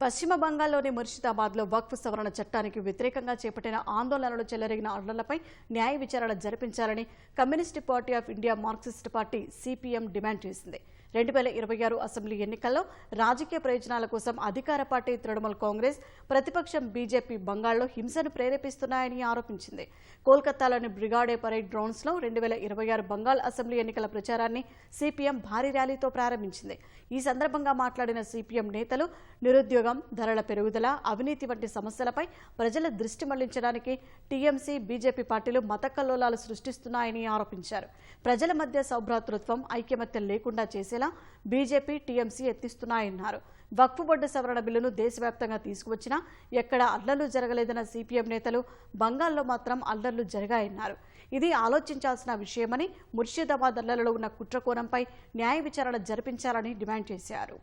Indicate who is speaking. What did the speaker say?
Speaker 1: పశ్చిమ బంగాల్లోని ముర్షిదాబాద్లో వక్ఫ్ సవరణ చట్టానికి వ్యతిరేకంగా చేపట్టిన ఆందోళనలు చెలరేగిన అర్లలపై న్యాయ విచారణ జరిపించాలని communist party of India Marxist party CPM demand చేసింది. రెండు వేల ఇరవై ఆరు అసెంబ్లీ ఎన్నికల్లో రాజకీయ ప్రయోజనాల కోసం అధికార పార్టీ తృణమూల్ కాంగ్రెస్ ప్రతిపక్షం బీజేపీ బంగాల్లో హింసను ప్రేరేపిస్తున్నాయని ఆరోపించింది. కోల్కతాలోని బ్రిగాడే పరేడ్ గ్రౌండ్స్లో రెండు వేల ఇరవై ఆరు బంగాల్ అసెంబ్లీ ఎన్నికల ప్రచారాన్ని సిపిఎం భారీ ర్యాలీతో ప్రారంభించింది. ఈ సందర్భంగా మాట్లాడిన సిపిఎం నేతలు నిరుద్యోగం ధరల పెరుగుదల అవినీతి వంటి సమస్యలపై ప్రజల దృష్టి మళ్ళించడానికి టీఎంసీ బీజేపీ పార్టీలు మత కల్లోలాలు సృష్టిస్తున్నాయని ఆరోపించారు. ప్రజల మధ్య సౌభ్రాతృత్వం ఐక్యమత్యం లేకుండా చేసేలా బీజేపీ టీఎంసీ ఎత్తిస్తున్నాయన్నారు. వక్ఫ్ బొడ్డు సవరణ బిల్లును దేశవ్యాప్తంగా తీసుకువచ్చినా ఎక్కడ అల్లర్లు జరగలేదన్న సిపిఎం నేతలు బంగాల్లో మాత్రం అల్లర్లు జరిగాయన్నారు. ఇది ఆలోచించాల్సిన విషయమని ముర్షిదాబాద్ అల్లర్లలో ఉన్న కుట్రకోణంపై న్యాయ విచారణ జరిపించాలని డిమాండ్ చేశారు.